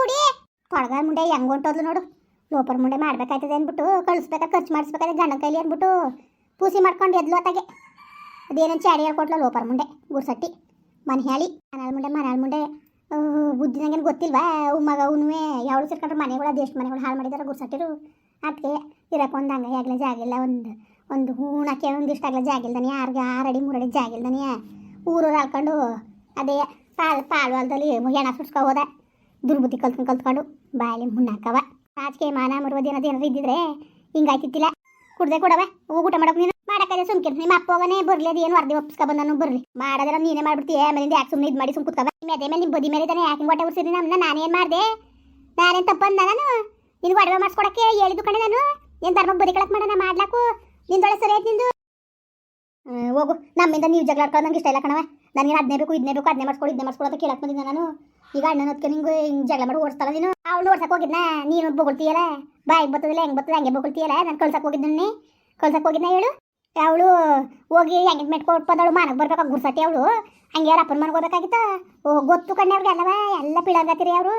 ಕುಡಿ. ತೊಡಗ ಮುಂಡೆ ಹೆಂಗ್ ಹೊಂಟೋದ್ಲು ನೋಡು. ಲೋಪರ್ ಮುಂಡೆ ಮಾಡ್ಬೇಕಾಯ್ತದೆ ಅಂದ್ಬಿಟ್ಟು ಕಳಿಸ್ಬೇಕಾ ಖರ್ಚು ಮಾಡಿಸ್ಬೇಕಾದ್ರೆ ಗಂಡ ಕೈಲಿ ಅಂದ್ಬಿಟ್ಟು ಪೂಸಿ ಮಾಡ್ಕೊಂಡು ಎದ್ಲು ಅತ್ತಾಗೆ ಅದೇನೇನು ಚಾಡಿ ಹೇಳ್ಕೊಟ್ಲ ಲೋಪರ್ ಮುಂಡೆ ಗುರ್ಸಟ್ಟಿ. ಮನೆ ಹೇಳಿ ಮನಾಳ ಮುಂಡೆ ಮನಾಳ ಮುಂಡೆ. ಆ, ಬುದ್ಧಿ ನಂಗೇನು ಗೊತ್ತಿಲ್ವಾ? ಅವ್ ಮಗ ಅವನು ಯಾವಳು ಸೇರ್ಕೊಂಡ್ರೆ ಮನೆಗಳು ಅದೆಷ್ಟು ಮನೆಗಳು ಹಾಳು ಮಾಡಿದಾರೆ ಗುರ್ಸಟ್ಟಿರು. ಅದಕ್ಕೆ ಇರಕ್ಕೆ ಒಂದು ಹಂಗೆ ಆಗ್ಲೇ ಜಾಗಿಲ್ಲ ಒಂದು ಒಂದು ಹೂಣಕ್ಕೆ ಒಂದಿಷ್ಟು ಆಗ್ಲೇ ಜಾಗ ಆರ್ಗೆ ಯಾರಿಗೆ ಆರಡಿ ಮೂರಡಿ ಜಾಗ ಇಲ್ದಾನೆ ಊರೂರು ಹಾಕೊಂಡು ಅದೇ ಪಾಲ್ ಪಾಳು ಹೊಲದಲ್ಲಿ ಹೆಣ ಸುಡ್ಸ್ಕೊ ಹೋದ. ದುರ್ಬುದ್ಧಿ ಕಲ್ತ್ಕೊಂಡು ಕಲ್ತ್ಕೊಂಡು ಬಾಯಲ್ಲಿ ಮುನ್ನಾಕವ ರಾಜಕೀಯ ಮಾನ ಮರುವುದು ಏನಾದ್ರು ಏನಾದ್ರು ಇದ್ದಿದ್ರೆ ಹಿಂಗಾಯ್ತಿತ್ತಿಲ್ಲ ಕುಡ್ದೆ ಕೊಡವ ಹೋಗಿ ಊಟ ಮಾಡಕ್ ನೀನು. ಮಾಡಕ್ಕೆ ಸುಮ್ಕಿ ನಿಮ್ಮ ಅಪ್ಪ ಹೋಗನೆ ಬರ್ಲಿ ಅದು ಏನು ಅರ್ಧಿ ಒಪ್ಸ್ಕೊ ಬಂದನು ಬರ್ಲಿ. ಮಾಡದ್ರ ನೀನೇ ಮಾಡ್ಬಿಡ್ತೀಯ? ಆಮೇಲಿಂದ ಯಾಕೆ ಸುಮ್ಮನೆ ಇದು ಮಾಡಿ ಸುಮ್ ಕುತ್ಕವ ನಿಮ್ಮ ಅದೇ ಮೇಲೆ, ನಿಮ್ಮ ಬದಿ ಮೇಲೆ ಇದ್ದಾನೆ ಯಾಕೆ ಹೊಟ್ಟೆ ಉರ್ಸಿರಿ ನಮ್ಮನ್ನ ನಾನೇನು ಮಾಡಿದೆ? ನಾನೇನು ತಪ್ಪಂದ ನಾನು? ನಿನ್ಗೆ ಒಡವೆ ಮಾಡಿಸ್ಕೊಡಕ್ಕೆ ಹೇಳಿದ್ದು ಕಣೆ ನಾನು? ಏನು ಧರ್ಮ ಬದಿ ಕಳಕ್ ಮಾಡೋಣ ಮಾಡ್ಲಾಕು? ನಿಂದೊಳೆ ಸರಿ ಆಯ್ತು ನಿಂದು? ಹೋಗು. ನಮ್ಮಿಂದ ನೀವು ಜಗಳ ನಂಗೆ ಇಷ್ಟ ಇಲ್ಲ ಕಣವ ನನಗೆ ಅದನ್ನೇ ಬೇಕು ಇದನ್ನೇ ಬೇಕು ಅದನ್ನೇ ಮಾಡಿಸ್ಕೊಡು ಇದನ್ನೇ ಮಾಡಿಸ್ಕೊಡು ಅಂತ ಕೇಳಕ್ ಬಂದಿದ್ದೆ ನಾನು. ಈಗ ಅಣ್ಣನ ಹೊತ್ಕೆ ನಿಂಗೆ ಹಿಂಗೆ ಜಗಳ ಮಾಡಿ ಓಡಿಸ್ತಾಳ ನೀನು? ಅವಳು ಓಡ್ಸಕ್ಕೆ ಹೋಗಿದ್ನ, ನೀನು ಬೊಗಳ್ತೀಯಲ್ಲ? ಬಾಯಿಗೆ ಬರ್ತದಿಲ್ಲ ಹೆಂಗೆ ಬರ್ತದೆ ಹಂಗೆ ಬೊಗಳ್ತೀಯಲ್ಲ? ನಾನು ಕಳ್ಸಕ್ ಹೋಗಿದ್ದೀನಿ ಕಳ್ಸಕ್ ಹೋಗಿದ್ನ ಹೇಳು? ಅವಳು ಹೋಗಿ ಎಂಗೇಜ್ಮೆಂಟ್ ಕೊಟ್ಪದವಳು ಮನೆಗೆ ಬರ್ಬೇಕಾಗ ಗುರ್ಸಟ್ಟಿ ಅವಳು. ಹಂಗೆ ಯಾರು ಅಪ್ಪನ ಮನೆಗೆ ಹೋಗ್ಬೇಕಾಗಿತ್ತ ಓ ಗೊತ್ತು ಕಣ್ಣೆ ಅವ್ರಿಗೆ ಅಲ್ಲವ, ಎಲ್ಲ ಪಿಳಾಗತ್ತೀರಿ ಅವರು.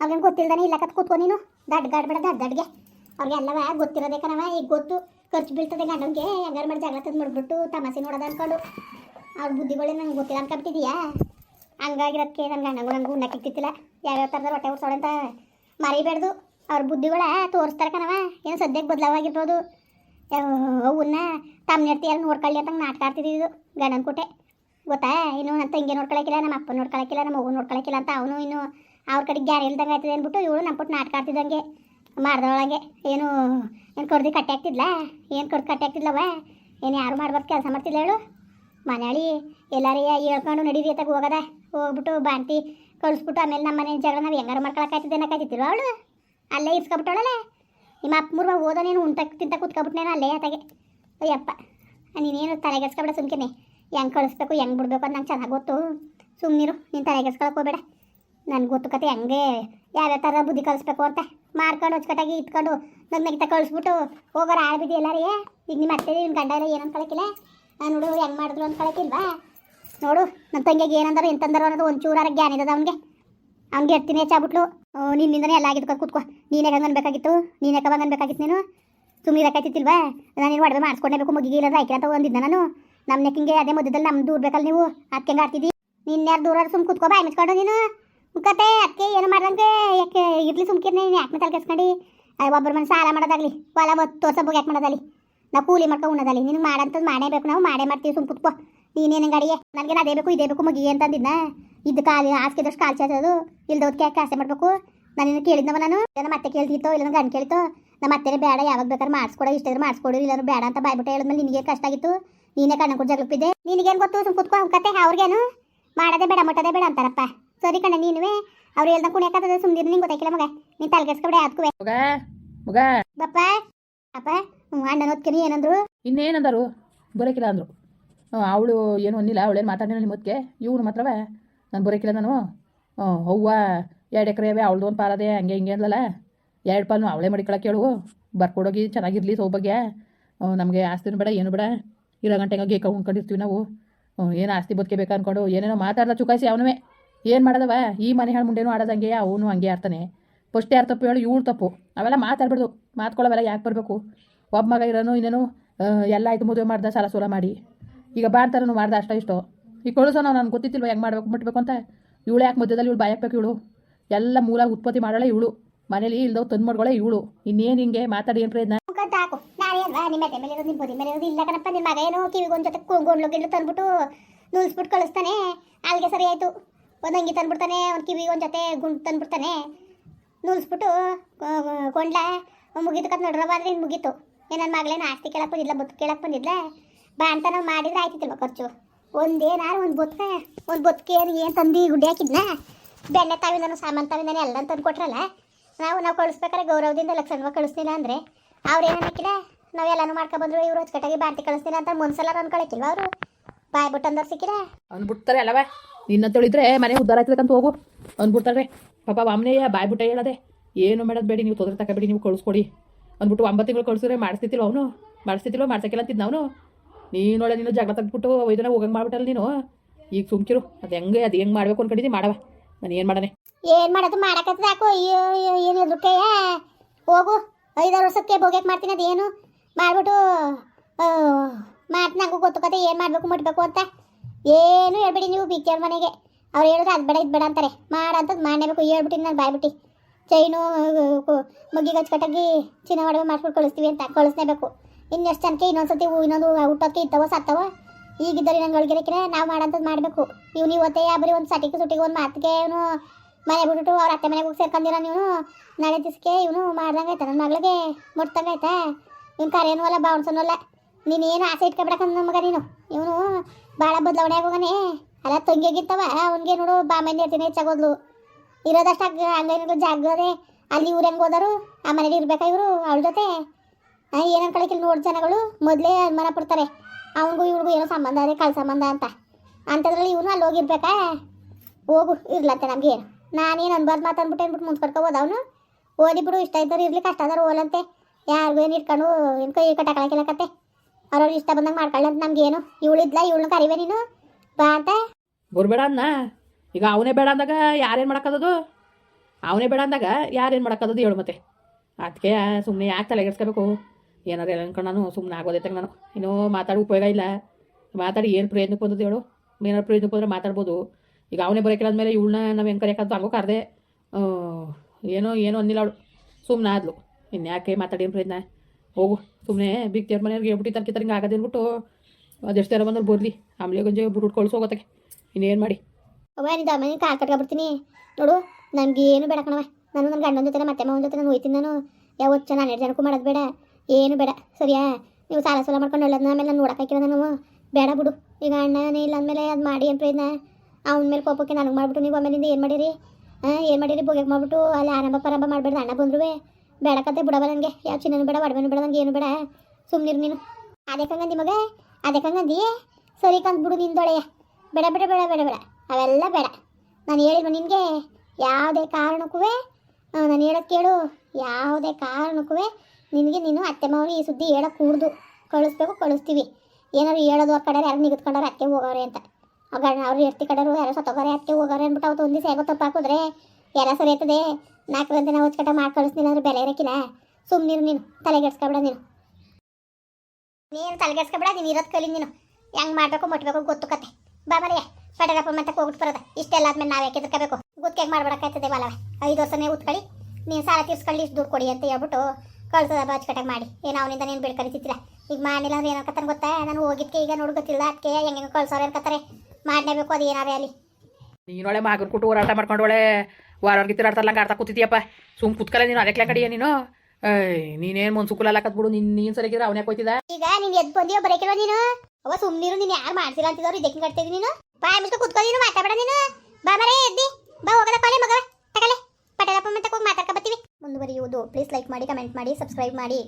ಅವ್ರಿಗೆ ಗೊತ್ತಿಲ್ದಾನೆ ಇಲ್ಲ ಕತ್ ಕೂತ್ಕೊ ನೀನು. ದಡ್ಡ ಗಾಡ್ಬೇಡ ದಡ್ಡ, ದಡ್ಗೆ. ಅವ್ರಿಗೆ ಎಲ್ಲವ ಗೊತ್ತಿರೋದೇ ಕಣವ, ಈಗ ಗೊತ್ತು. ಖರ್ಚು ಬೀಳ್ತದೆ ಗಂಡಂಗೆ ಹೆಂಗಾರು ಮಾಡಿ ಜಗಳ ತಂದು ಮಾಡ್ಬಿಟ್ಟು ತಮಾಸೆ ನೋಡೋದು ಅನ್ಕೊಂಡು. ಅವ್ರ ಬುದ್ಧಿಗಳೇ ನಂಗೆ ಗೊತ್ತಿಲ್ಲ ಅನ್ಕೊಂಬಿಟ್ಟಿದೀಯಾ ಹಂಗಾಗಿರೋದಕ್ಕೆ ನನ್ನ ಗಂಡಂಗೂ ನಂಗೆ ಉಣ್ಣಕ್ಕೆ ಇರ್ತಿತ್ತಿಲ್ಲ ಯಾವ್ಯಾವ ಥರದ ಹೊಟ್ಟೆ ಉರ್ಸೋಳೆ ಅಂತ ಮರಿಬೇಡ್ದು. ಅವ್ರ ಬುದ್ಧಿಗಳ ತೋರಿಸ್ತಾರೆ ಕಣವ ಏನು ಸದ್ಯಕ್ಕೆ ಬದಲಾವಾಗಿರ್ಬೋದು. ಅವನ್ನ ತಮ್ಮ ನೆಡ್ತಿಯಲ್ಲಿ ನೋಡ್ಕೊಳ್ಳಿ ಅಂತ ನಾಟಕ ಆಡ್ತಿದ್ದು ಗಂಡನ ಕುಟೆ. ಗೊತ್ತಾ? ಇನ್ನು ನನ್ನ ತಂಗಿ ನೋಡ್ಕೊಳಕಿಲ್ಲ ನಮ್ಮ ಅಪ್ಪ ನೋಡ್ಕೊಳಕ್ಕಿಲ್ಲ ನಮ್ಮ ಮಗು ನೋಡ್ಕೊಳಕಿಲ್ಲ ಅಂತ ಅವನು ಇನ್ನು ಅವ್ರ ಕಡೆ ಗ್ಯಾರ ಇಲ್ದಂಗೆ ಆಯ್ತದೆ ಅಂದ್ಬಿಟ್ಟು ಇವಳು ನಮ್ಮ ಪುಟ್ಟು ನಾಟಕ ಆಡ್ತಿದ್ದಂಗೆ. ಮಾಡ್ದೊಳಗೆ ಏನು ಏನು ಕೊಡ್ದು ಕಟ್ಟೆ ಆಗ್ತಿದ್ಲಾ ಏನು ಕೊಡ್ದು ಕಟ್ಟೆ ಆಗ್ತಿದ್ಲವ ಏನು ಯಾರು ಮಾಡ್ಬಾರ್ದು ಕೆಲಸ ಮಾಡ್ತಿಲ್ಲ ಹೇಳು ಮನೆಯಾಳಿ ಎಲ್ಲಾರಿ ಹೇಳ್ಕೊಂಡು ನಡೀರಿ ಅತ್ತಾಗ ಹೋಗದ. ಹೋಗ್ಬಿಟ್ಟು ಬಾಂತಿ ಕಳಿಸ್ಬಿಟ್ಟು ಆಮೇಲೆ ನಮ್ಮ ಮನೆ ಜಗಳ ನಾವು ಹೆಂಗಾರು ಅನ್ನಕ್ಕಾಯ್ತಿದ್ರು ಅವಳು ಅಲ್ಲೇ ಇರ್ಸ್ಕೊಬಿಟ್ಟವಳಲ್ಲ? ನಿಮ್ಮ ಅಪ್ಪ ಮೂರ್ವ ಓದೋ ನೀನು ಉಂಟ ತಿಂತ ಕೂತ್ಕೊಬಿಟ್ನೇನು ಅಲ್ಲೇ ಅತ್ತಾಗೆ. ಅಯ್ಯಪ್ಪ, ನೀನೇನು ತಲೆಗೆಸ್ಕೊಬೇಡ ಸುಮ್ಕೆನೆ. ಹೆಂಗೆ ಕಳಿಸ್ಬೇಕು, ಹೆಂಗೆ ಬಿಡಬೇಕು ಅಂತ ನಂಗೆ ಚೆನ್ನಾಗಿ ಗೊತ್ತು. ಸುಮ್ಮನಿರು ನೀನು ತಲೆಗೆಸ್ಕೊಳಕ್ಕೆ ಹೋಗ್ಬೇಡ. ನನ್ಗೆ ಗೊತ್ತು ಕತೆ ಹೆಂಗೆ ಯಾವ್ಯಾವ ಥರ ಬುದ್ಧಿ ಕಳಿಸ್ಬೇಕು ಅಂತ. ಮಾರ್ಕೊಂಡು ಹೊಚ್ಕಟ್ಟಾಗಿ ಇಟ್ಕೊಂಡು ನಗ್ನಗಿತ ಕಳಿಸ್ಬಿಟ್ಟು ಹೋಗೋರು ಆಳ್ಬಿದ್ದು ಬಿದ್ದು ಎಲ್ಲಾರಿ ಈಗ ನಿಮ್ಮ ಅತ್ತೆ ನಿಮ್ಮ ಗಂಡ ಎಲ್ಲ ಏನಂತ ಅನ್ಕೊಳಕಿಲ್ಲ ನಾನು ನೋಡು, ಹೆಂಗೆ ಮಾಡಿದ್ರು ಅನ್ಕೊಳಕಿಲ್ವಾ ನೋಡು ನನ್ನ ತಂಗಿಗೆ ಏನಂದ್ರೆ ಎಂತಂದರು ಅನ್ನೋದು ಒಂಚೂರಾರ ಜ್ಞಾನ ಇದ್ದದ ಅವ್ನಿಗೆ. ಅವ್ನಿಗೆ ಎಡ್ತೀನಿ ಹೆಚ್ಚಾಗ್ಬಿಟ್ಲು ನಿನ್ನಿಂದನೇ ಎಲ್ಲ ಆಗಿದ್ದು ಕೂತ್ಕೊ. ನೀನೇ ಹಂಗೆ ಅನ್ಬೇಕಾಗಿತ್ತು? ನೀನೇ ಕವಾಗ ಅನ್ಬೇಕಾಗಿತ್ತು ನೀನು? ಸುಮ್ಮನೆ ಇರಕ್ಕಾಯ್ತಿಲ್ವಾ ನಾನು ನೀನು ಒಡವೆ ಮಾಡಿಸ್ಕೊಂಡೇಬೇಕು, ಮುಗಿಗೆ ಇಲ್ಲ ಆಯ್ಕೆ ಅಂತ ಒಂದಿದ್ದ ನಾನು. ನಮ್ಮ ನೆಕ್ಕಿಂಗೆ ಅದೇ ಮಧ್ಯದಲ್ಲಿ ನಮ್ಮ ದೂರ ಬೇಕಲ್ಲ ನೀವು? ಅದಕ್ಕೆ ಹೆಂಗ್ ಆಡ್ತಿದ್ದಿ ನಿನ್ಯಾರು ದೂರ ಸುಮ್ ಕೂತ್ಕೋ, ಬಾಯ್ ಮುಚ್ಕೊಂಡು ನೀನು. ಕತೆ ಅದಕ್ಕೆ ಏನು ಮಾಡ್ದಂಗೆ? ಯಾಕೆ, ಇರ್ಲಿ ಸುಮ್ಕಿರ್ನೇ, ನೀನು ಯಾಕೆ ತಲೆ ಕೆಸ್ಕೊಂಡು ಒಬ್ಬರ ಮನೆ ಸಾಲ ಮಾಡೋದಾಗಲಿ. ಹೊಲ ಬತ್ತು ತೋರ್ಸೋಬೋಗಿ ಯಾಕೆ ಮಾಡೋದಾಗಲಿ? ನಾವು ಕೂಲಿ ಮಾಡ್ಕೊಂಡು ಉಣ್ಣದಲ್ಲಿ. ನಿನಗೆ ಮಾಡೇ ಮಾಡೇಬೇಕು ನಾವು ಮಾಡೇ ಮಾಡ್ತೀವಿ. ಸುಮ್ ಕುತ್ಕೋ. ನೀನೇನು ಅಡಿಗೆ ನನಗೆ ಅದೇ ಬೇಕು ಇದೇ ಬೇಕು ಮಗಿ ಅಂತಂದಿದ್ನ. ಇದ್ದ ಕಾಲು ಹಾಸ್ಕಿದಷ್ಟು ಕಾಲು ಚಾಚೋದು. ಇಲ್ದೋದಕ್ಕೆ ಕ್ಯಾಕೆ ಆಸೆ ಮಾಡಬೇಕು? ನಾನು ಕೇಳಿದ್ನವ ನಾನು? ಇಲ್ಲ ಮತ್ತೆ ಕೇಳ್ತಿತ್ತು ಇಲ್ಲ ಗಂಡು ಕೇಳಿತೋ? ನಮ್ಮ ಅತ್ತೆನೇ ಬೇಡ ಯಾವಾಗ ಬೇಕಾದ್ರೆ ಮಾಡಿಸ್ಕೊಡೋ. ಇಷ್ಟ ಇದ್ರೆ ಮಾಡಿಸ್ಕೊಡು. ಇಲ್ಲ ಬೇಡ ಅಂತ ಬಾಯ್ಬಿಟ್ಟು ಹೇಳಿದ್ಮೇಲೆ ನಿನಗೆ ಕಷ್ಟ ಆಗಿತ್ತು? ನೀನೇ ಕಣ್ಣ ಕೂಡ ಜಗಳಪಿದ್ದೆ ನಿನಗೇನು ಗೊತ್ತು? ಸುಮ್ ಕುತ್ಕೋ. ಕತೆ ಅವ್ರಿಗೇನು? ಮಾಡೋದೇ ಬೇಡ ಮಟ್ಟದೇ ಬೇಡ ಅಂತಾರಪ್ಪ. ಸರಿ ಕಣ್ಣ ನೀನುವೆ. ಅವ್ರು ಹೇಳ್ದಂಗೆ ಕುಣಿಯಾಕತ್ತದೆ ಸುಮ್ಮನೆ ನಿಂಗೆ ಗೊತ್ತಾಗಿಲ್ಲ ಮಗ. ನೀನು ತಲೆಗೆಸ್ಕೊಬೇಡ ಅದಕ್ಕೂ ಮಗ ಮಗ. ಬಪ್ಪ. ಅಪ್ಪ. ಹೊತ್ಕಿನಿ ಏನಂದ್ರು? ಇನ್ನೇನಂದರು? ಬರೋಕಿಲ್ಲ ಅಂದರು. ಅವಳು ಏನು ಅನ್ನಿಲ್ಲ ಅವಳೇನು ಮಾತಾಡಿಲ್ಲ ನಿಮ್ಮ ಮತ್ತೆ ಇವನು ಮಾತ್ರವೇ? ನಾನು ಬರೋಕಿಲ್ಲ ನಾನು. ಅವ್ವ ಎರಡು ಎಕರೆ ಅವಳದು ಒಂದು ಪಾರದೆ ಹಂಗೆ ಹಿಂಗೆ ಅಂದಲ್ಲ ಎರಡು ಪಾಲು ಅವಳೇ ಮಡಿಕೊಳಕ್ಕೆ ಹೇಳು ಬರ್ಕೊಡೋಗಿ ಚೆನ್ನಾಗಿರಲಿ ಸೌಭಾಗ್ಯ. ನಮಗೆ ಆಸ್ತಿನೂ ಬೇಡ, ಏನು ಬೇಡ. ಇರೋ ಗಂಟೆಗೆ ಗೇಕ ಉಣ್ಕೊಂಡಿರ್ತೀವಿ ನಾವು. ಏನು ಆಸ್ತಿ ಬದುಕಬೇಕು ಅಂದ್ಕೊಂಡು ಏನೇನೋ ಮಾತಾಡ್ದ ಚುಕಾಯಿಸಿ ಅವನುವೆ. ಏನು ಮಾಡದವ? ಈ ಮನೆ ಹೇಳಿ ಮುಂಡೆನೂ ಆಡೋದಂಗೆ ಅವನು ಹಂಗೆ ಆಡ್ತಾನೆ. ಫಸ್ಟ್ ಯಾರು ತಪ್ಪು ಹೇಳು, ಇವಳು ತಪ್ಪು. ಅವೆಲ್ಲ ಮಾತಾಡ್ಬಿಡ್ದು. ಮಾತ್ಕೊಳ್ಳೋವೆಲ್ಲ ಯಾಕೆ ಬರಬೇಕು? ಒಬ್ಬ ಮಗ ಇರೋನು, ಇನ್ನೇನು ಎಲ್ಲ ಆಯ್ತು, ಮದುವೆ ಮಾಡ್ದೆ, ಸಾಲ ಸೂಲ ಮಾಡಿ. ಈಗ ಬಾ ಮಾಡ್ದೆ ಅಷ್ಟ ಇಷ್ಟೋ. ಈಗ ಕಳಿಸೋ ನಾವು ನನಗೆ ಗೊತ್ತಿತ್ತಿಲ್ವ ಹೆಂಗೆ ಮಾಡ್ಬೇಕು, ಮುಟ್ಬೇಕು ಅಂತ. ಇವಳು ಯಾಕೆ ಮಧ್ಯದಲ್ಲಿ ಇವಳು ಬಾಯಕ್ಬೇಕು ಇವಳು? ಎಲ್ಲ ಮೂಲ ಉತ್ಪತ್ತಿ ಮಾಡೋಳೆ ಇವಳು. ಮನೇಲಿ ಇಲ್ದವ್ ತಂದು ಮಾಡ್ಕೊಳ್ಳೆ ಇವಳು. ಇನ್ನೇನು ಹಿಂಗೆ ಮಾತಾಡಿ ಏನು ಪ್ರಯತ್ನ ಹಾಕು. ನಾನೇನ್ವಾ ನಿಮ್ಮ ಮೇಲೆ ಇರೋದು ನಿಮ್ಮ ಬದಿ ಮೇಲೆ ನಿನ್ನ ಮಗ ಏನೋ ಜೊತೆ ಗೊಂಡ್ಲು, ಗಿಂಡ್ಲು ತಂದ್ಬಿಟ್ಟು ನುಲ್ಸ್ಬಿಟ್ಟು ಕಳಿಸ್ತಾನೆ. ಅಲ್ಲಿಗೆ ಸರಿ ಆಯಿತು. ಒಂದು ಅಂಗಿ ತಂದ್ಬಿಡ್ತಾನೆ, ಒಂದು ಕಿವಿಗೆ ಒಂದು ಜೊತೆ ಗುಂಡು ತಂದ್ಬಿಡ್ತಾನೆ. ನುಲ್ಸ್ಬಿಟ್ಟು ಗೊಂಡ್ಲ ಮುಗೀತು ಕತ್ ನೋಡ್ರವ ಇನ್ನು ಮುಗೀತು. ಏ ನನ್ನ ಮಗಳೇನು ಆಸ್ತಿ ಕೇಳಕ್ಕೆ ಬಂದಿದ್ಲ ಬುತ್ ಕೇಳಕ್ಕೆ ಬಂದಿದ್ಲೆ? ಬಾ ಅಂತ ನಾವು ಮಾಡಿದ್ರೆ ಆಯ್ತಿತ್ತಲ್ವ ಖರ್ಚು? ಒಂದೇನಾರು ಒಂದು ಬೊತ್ಕ ಒಂದು ಬೊತ್ಕೆ ಏನು ತಂದು ಗುಡ್ಡಿ ಹಾಕಿದ್ನ? ಬೆಣ್ಣೆ ತಾವಿಂದನು ಸಾಮಾನು ತಾವಿಂದನೇ ಎಲ್ಲ ತಂದು ಕೊಟ್ರಲ್ಲ? ನಾವು ನಾವು ಕಳಿಸ್ಬೇಕಾದ್ರೆ ಗೌರವದಿಂದ ಲಕ್ಷಣವಾಗಿ ಕಳಿಸ್ತಿಲ್ಲ ಅಂದರೆ? ಅವ್ರು ಏನು ಅನ್ನಕ್ಕಿಲ್ಲ ನಾವೆಲ್ಲನೂ ಮಾಡ್ಕೊಬಂದ್ರು ಇವ್ರು ಅಚ್ಚುಕಟ್ಟಾಗಿ ಬಾಂತಿ ಕಳಿಸ್ತೀನಿ ಅಂತ ಮುನ್ಸಲ ಅನ್ಕೊಳಕಿಲ್ವ ಅವರು? ಬಾಯ್ ಬಿಟ್ಟು ಅಂದವ್ರು ಸಿಕ್ಕಿಲ್ಲ ಅಂದ್ಬಿಡ್ತಾರೆ ಅಲ್ಲವ ನಿನ್ನ ತೊಳಿದ್ರೆ ಮನೆ ಉದ್ದಾರ ಆಯ್ತದಂತ ಹೋಗು. ಅಂದ್ಬಿಡ್ತಾರೆ ಪಾಪ ವಾಮನೆಯ ಬಾಯ್ಬಿಟ್ಟ ಹೇಳದೆ, ಏನು ಮಾಡೋದು ಬೇಡಿ, ನೀವು ತೊಂದರೆ ತಗೋಬೇಡಿ ನೀವು ಕಳಿಸ್ಕೊಡಿ. ಅಂದ್ಬಿಟ್ಟು ಒಂಬತ್ತು ತಿಂಗಳು ಕಳ್ಸಿದ್ರೆ ಮಾಡಿಸ್ತಿತ್ತಿಲ್ಲ ಅವನು. ಮಾಡಿಸ್ತಿತ್ತಿಲ್ಲ ಮಾಡ್ಸಕ್ಕಿಲ್ಲ ಅಂತಿದ್ದ ಅವನು ನೀನೊಳೆ ನೀನು ಜಗಳ ತೆಗ್ಬಿಟ್ಟು ಇದನ್ನ ಹೋಗಂಗೆ ಮಾಡ್ಬಿಟ್ಟಲ್ಲ ನೀನು. ಈಗ ಸುಮ್ಕಿರು. ಅದು ಹೆಂಗೆ ಅದು ಹೆಂಗೆ ಮಾಡ್ಬೇಕು ಅನ್ಕೊಂಡಿದ್ದೀನಿ ಮಾಡವ. ನಾನು ಏನು ಮಾಡನೆ? ಏನು ಮಾಡೋದು? ಮಾಡಕತ್ತದ ಯಾಕೋ? ಏನು ಎದ್ರುಕೆ ಹೋಗು. ಐದಾರು ವರ್ಷಕ್ಕೆ ಬೋಗ್ಯಾಕೆ ಮಾಡ್ತೀನಿ ಅದೇನು. ಮಾಡ್ಬಿಟ್ಟು ಮಾತು ನಂಗೂ ಗೊತ್ತುಕತೆ ಏನು ಮಾಡಬೇಕು, ಮುಟ್ಬೇಕು ಅಂತ. ಏನು ಹೇಳ್ಬೇಡಿ ನೀವು ಬಿಚ್ಚರ್ ಮನೆಗೆ. ಅವ್ರು ಹೇಳಿದ್ರೆ ಅದು ಬೇಡ, ಇದು ಬೇಡ ಅಂತಾರೆ. ಮಾಡಂತದ್ದು ಮಾಡಲೇಬೇಕು, ಹೇಳ್ಬಿಟ್ಟಿನಿ ನಾನು, ಬಾಯ್ಬಿಟ್ಟು. ಚೈನು ಮುಗ್ಗಿಗೆ ಹಚ್ಕಟ್ಟಾಗಿ ಚಿನ್ನ ಒಡವೆ ಮಾಡ್ಬಿಟ್ಟು ಕಳಿಸ್ತೀವಿ ಅಂತ, ಕಳಿಸ್ಲೇಬೇಕು. ಇನ್ನೆಷ್ಟು ಜನಕ್ಕೆ ಇನ್ನೊಂದ್ಸತಿ ಇನ್ನೊಂದು ಊಟಕ್ಕೆ ಇತ್ತವ ಸತ್ತವ ಈಗಿದ್ದರೆ ನಂಗೆ ಒಳಗಿರಕ್ಕೆ ನಾವು ಮಾಡೋಂಥದ್ದು ಮಾಡಬೇಕು. ಇವ್ನು ಇವತ್ತೇ ಬರೀ ಒಂದು ಸಟಿಗೆ ಸುಟಿಗೆ ಒಂದು ಮಾತಿಗೆ ಇವನು ಮನೆ ಬಿಟ್ಟು ಅವ್ರ ಅತ್ತೆ ಮನೆಗೆ ಹೋಗಿ ಸೇರ್ಕೊಂಡಿರ ನೀವು ನಾಳೆ ದಿವಸಕ್ಕೆ ಇವನು ಮಾಡ್ದಂಗಾಯ್ತ ನನ್ನ ಮಗಳಿಗೆ ಮುಟ್ದಂಗಾಯ್ತಾ ಇವ್ನು ಕರೆಯನೂ ಅಲ್ಲ ಬಾವಣ್ಸನೂ ಅಲ್ಲ. ನೀನೇನು ಆಸೆ ಇಟ್ಕೊಬಿಡಕಂದ ಮಗ ನೀನು. ಇವನು ಭಾಳ ಬದಲಾವಣೆ ಆಗೋಗನೇ ಅಲ್ಲ ತಂಗಿಯಾಗಿತ್ತವ ಅವನಿಗೆ ನೋಡು ಬಾಮಂದಿ ಇರ್ತೀನಿ ಹೆಚ್ಚಾಗೋದ್ಲು ಇರೋದಷ್ಟು ಅಂಗೈನಗಳು ಜಾಗದೆ ಅಲ್ಲಿ ಇವ್ರು ಹೆಂಗೆ ಹೋದರು? ಆ ಮನೇಲಿ ಇರ್ಬೇಕಾ ಇವರು ಅವಳ ಜೊತೆ? ಏನು ಕಳಕಿಲ್ಲ ನೋಡ್ ಜನಗಳು? ಮೊದಲೇ ಅನುಮಾನ ಪಡ್ತಾರೆ. ಅವನಿಗೂ ಇವ್ರಿಗೂ ಏನೋ ಸಂಬಂಧ ಅದೇ ಕಳ್ ಸಂಬಂಧ ಅಂತ. ಅಂಥದ್ರಲ್ಲಿ ಇವನು ಅಲ್ಲಿ ಹೋಗಿರ್ಬೇಕಾ ಹೋಗು, ಇರ್ಲಂತೆ ನಮ್ಗೆ. ಏನು ನಾನೇನು ಅನ್ಬಾರ್ದು ಮಾತಾಡ್ಬಿಟ್ಟು ಅಂದ್ಬಿಟ್ಟು ಹೋದ ಅವನು? ಓದಿಬಿಡು ಇಷ್ಟ ಇದ್ದವ್ರು ಇರ್ಲಿ, ಕಷ್ಟ ಅದಾರ ಓಲಂತೆ ಯಾರಿಗೂ ಏನು ಇಟ್ಕೊಂಡು ಏನು ಕೈ ಕಟ್ಟಾಕಲಕ್ಕಿಲ್ಲಕತ್ತೆ ಅವ್ರವ್ರು ಇಷ್ಟ ಬಂದಂಗೆ ಮಾಡ್ಕೊಳ್ಳಂತ ನಮ್ಗೇನು. ಇವಳಿದ್ಲ, ಇವಳನ್ನ ಕರಿವೆ ನೀನು? ಬಾ ಅಂತ. ಬರ್ಬೇಡ ಅನ್ನ ಈಗ ಅವನೇ ಬೇಡ ಅಂದಾಗ ಯಾರೇನು ಮಾಡೋಕ್ಕದದು? ಅವನೇ ಬೇಡ ಅಂದಾಗ ಯಾರೇನು ಮಾಡೋಕ್ಕದದು ಹೇಳು ಮತ್ತೆ. ಅದಕ್ಕೆ ಸುಮ್ಮನೆ ಯಾಕೆ ತಲೆಗೆಡ್ಸ್ಕೋಬೇಕು ಏನಾರು ಎಲ್ಲ ಅನ್ಕೊಂಡು ನಾನು ಸುಮ್ಮನೆ ಆಗೋದೈತೆ ನಾನು. ಇನ್ನೂ ಮಾತಾಡೋ ಉಪಯೋಗ ಇಲ್ಲ. ಮಾತಾಡಿ ಏನು ಪ್ರಯೋಜನಕ್ಕೆ ಬಂದದ್ದು ಹೇಳು. ಏನಾರು ಪ್ರಯೋಜನಕ್ಕೆ ಬಂದರೆ ಮಾತಾಡ್ಬೋದು. ಈಗ ಅವನೇ ಬರೋಕಿಲ್ಲ ಅಂದಮೇಲೆ ಇವಳನ್ನ ನಾವು ಹೆಂಗೆ ಕರೆಯೋಕ್ಕಂತ ಹಂಗೂ ಕರೆದೆ. ಏನೋ ಏನೋ ಅನ್ನಿಲ್ಲ ಅವಳು. ಸುಮ್ಮನೆ ಆದ್ಲು. ಇನ್ಯಾಕೆ ಮಾತಾಡಿ ಏನು ಪ್ರಯತ್ನ ಹೋಗು. ಸುಮ್ಮನೆ ಬಿಗ್ತಿಯವ್ರ ಮನೆಯವ್ರಿಗೆ ಹೇಳ್ಬಿಟ್ಟು ತರ್ಕಿ ತರಂಗೆ ಆಗದೆ ಅದೆಷ್ಟು ಥರ ಬಂದ್ರೆ ಬರಲಿ. ಆಮೇಲೆ ಗಂಜೆ ಬಿಟ್ಬಿಟ್ಟು ಕಳ್ಸೋಗತ್ತೆ ಇನ್ನೇನು ಮಾಡಿ? ಅವ್ವ ನಿಂದ ಮನೆ ಕಾಲು ಕಟ್ಕೊಬಿಡ್ತೀನಿ ನೋಡು, ನನಗೆ ಏನು ಬೇಡ ಕಣವ ನಾನು ನನ್ನ ಗಂಡನ ಜೊತೆ ಮತ್ತೆ ಮಾವನ ಜೊತೆ ನಾನು ಹೋಯ್ತೀನಿ ನಾನು. ಯಾವತ್ತು ಚೆನ್ನಾಗಿ ಎರಡು ಜನಕ್ಕೂ ಮಾಡೋದು ಬೇಡ. ಏನು ಬೇಡ. ಸರಿಯಾ? ನೀವು ಸಾಲ ಸಾಲ ಮಾಡ್ಕೊಂಡು ಹೇಳೋದನ್ನ ಆಮೇಲೆ ನಾನು ನೋಡೋಕ್ಕಾಕಿಲ್ಲ ನಾನು. ಬೇಡ ಬಿಡು. ಈಗ ಅಣ್ಣನೇ ಇಲ್ಲ ಅಂದಮೇಲೆ ಅದು ಮಾಡಿ ಏನು ಪ್ರಯತ್ನ ಅವನ ಮೇಲೆ ಕೋಪಕ್ಕೆ ನನಗೆ ಮಾಡ್ಬಿಟ್ಟು ನೀವು ಆಮೇಲಿಂದ ಏನು ಮಾಡಿರಿ? ಹಾಂ ಏನು ಮಾಡಿರಿ? ಬೊಗೆಗೆ ಮಾಡ್ಬಿಟ್ಟು ಅಲ್ಲಿ ಆರಂಭ ಪರಂಭ ಮಾಡಬೇಡ ಅಣ್ಣ ಬಂದ್ರು ಬೇಡಕತ್ತೆ ಬಿಡವ ನನಗೆ ಯಾವ ಚಿನ್ನನು ಬೇಡ, ಒಡವೆನೂ ಬೇಡ ನನಗೆ ಏನು ಬೇಡ ಸುಮ್ಮನಿರು ನೀನು. ಅದಕ್ಕಂಗಂದಿ ಮಗ? ಅದಕ್ಕಂಗಂದಿ ಸರಿ ಕಂದ್ಬಿಡು ನಿಂದೊಳೆಯ ಬೇಡ ಬೇಡ ಬೇಡ ಬೇಡ ಬೇಡ. ಅವೆಲ್ಲ ಬೇಡ. ನಾನು ಹೇಳಿಲ್ವ ನಿನಗೆ ಯಾವುದೇ ಕಾರಣಕ್ಕೂ ನಾನು ಹೇಳೋದು ಕೇಳು. ಯಾವುದೇ ಕಾರಣಕ್ಕೂ ನಿನಗೆ ನೀನು ಅತ್ತೆ ಮಾವನಿ ಈ ಸುದ್ದಿ ಹೇಳೋಕೆ ಕೂಡ್ದು. ಕಳಿಸ್ಬೇಕು, ಕಳಿಸ್ತೀವಿ. ಏನಾದ್ರು ಹೇಳೋದು ಆ ಕಡೆ ಯಾರು ನಿಗದ್ಕೊಂಡವ್ರು ಅತ್ತೆ ಹೋಗೋರೆ ಅಂತ. ಅವಾಗ ಅವ್ರು ಎರ್ತಿ ಕಡೆಯವರು ಯಾರೋ ಸತ್ತೋಗೋರೆ ಅತ್ತೆ ಹೋಗೋರೆ ಅಂದ್ಬಿಟ್ಟು ಅವತ್ತು ಒಂದು ದಿವಸ ಹೇಗೋ ತಪ್ಪು ಹಾಕಿದ್ರೆ ಎಲ್ಲ ಸರಿ ಆಯ್ತದೆ? ಗಂಟೆ ನಾವು ಹೊಚ್ಕಟ ಮಾಡಿ ಕಳಿಸ್ತೀನಿ ಅಂದ್ರೆ ಬೆಲೆ ಇರೋಕ್ಕಿಲ್ಲ ಸುಮ್ಮನಿರು ನೀನು, ತಲೆಗೆಡ್ಸ್ಕೊಬೇಡ ನೀನು. ನೀನು ತಲೆಗೆಡ್ಸ್ಕೊಬೇಡ, ನೀನು ಇರೋದು ಕಲಿ ನೀನು. ಹೆಂಗೆ ಮಾಡಬೇಕು, ಮುಟ್ಬೇಕು ಗೊತ್ತು ಕತೆ. ಬಾ ಮರೆಯ ಪಟಗಪ್ಪ ಮತ್ತೆ ಹೋಗ್ಬಿಟ್ಟು ಬರೋದ. ಇಷ್ಟೆಲ್ಲ ಆದ್ಮೇಲೆ ನಾವು ಯಾಕೆ ಎದ್ರಕೋಬೇಕು ಗುತ್ತಿಗೆ ಮಾಡ್ಬಿಡಕ್ಕಾಯ್ತದೆ ಬಲವೆ ಐದು ವರ್ಷನೇ ಉತ್ಕೊಳ್ಳಿ ನೀನು ಸಾಲ ತೀರ್ಸ್ಕೊಳ್ಳಿ ಇಷ್ಟು ದುಡ್ಡು ಕೊಡಿ ಅಂತ ಹೇಳ್ಬಿಟ್ಟು ಕಳ್ಸೋದ ಬಾಚ್ಕಟಾಗಿ ಮಾಡಿ. ಏನು ಅವನಿಂದ ನೀನು ಬಿಡ್ಕರಿತಿತ್ತಿಲ್ಲ ಈಗ ಮಾಡಿಲ್ಲ ಅಂದ್ರೆ ಏನಕ್ಕತ್ತಾನ ಗೊತ್ತಾ? ನಾನು ಹೋಗಿದ್ಕೆ ಈಗ ನೋಡಿ ಗೊತ್ತಿಲ್ಲ. ಅದಕ್ಕೆ ಹೆಂಗೆ ಕಳ್ಸೋರು ಅನ್ಕತ್ತಾರೆ ಮಾಡಲೇಬೇಕು ಅದು ಏನಾರೇ ಅಲ್ಲಿ. ನೀನೊಳೆ ಮಾಗನ್ ಕೊಟ್ಟು ಹೋರಾಟ ಮಾಡ್ಕೊಂಡು ಒಳ್ಳೆ ವಾರವ್ರಿಗೆ ತಿರಾಡ್ತಾರಲ್ಲ ಆಡ್ತಾ ಕೂತಿದ್ಯಪ್ಪ. ಸುಮ್ ಕುತ್ಕಲ್ಲ ನೀನು ಅದಕ್ಕೆ ಕಡಿಯ ನೀನು. ನೀನೇನು ಮುನ್ಸುಕುಲ್ಲ ಕತ್ಬಿಡು. ನೀನು ನೀನು ಸರಿಗಿದ್ರೆ ಅವನೇ ಹೋಯ್ತಿದ್ದ? ಈಗ ನೀನು ಎದ್ದು ಬಂದಿಯೋ ಬರಕಿಲ್ವ ನೀನು? ಅವ ಸುಮ್ಮನಿರು ನೀನು ಯಾರು ಮಾಡ್ಸಿಲ್ಲ ಅಂತಿದ್ದವ್ರು ಇದಕ್ಕೆ ಕಟ್ತಿದ್ದಿ ನೀನು? ಬಾಯ್ ಮುಚ್ಕೊ ಕುತ್ಕೊ ನೀನು, ಮಾತಾಡಬೇಡ ನೀನು. ಬಾ ಮರೇ ಎದ್ದಿ. ಬಾ, ಹೋಗದ ಕಾಲೆ ಮಗ. ತಗಲೆ ಪಟೇಲಪ್ಪ ಮತ್ತೆ ಹೋಗಿ ಮಾತಾಡ್ಕೊ ಬರ್ತೀವಿ ಮುಂದುವರಿಯುವುದು. ಪ್ಲೀಸ್ ಲೈಕ್ ಮಾಡಿ ಕಮೆಂಟ್ ಮಾಡಿ ಸಬ್ಸ್ಕ್ರೈಬ್ ಮಾಡಿ.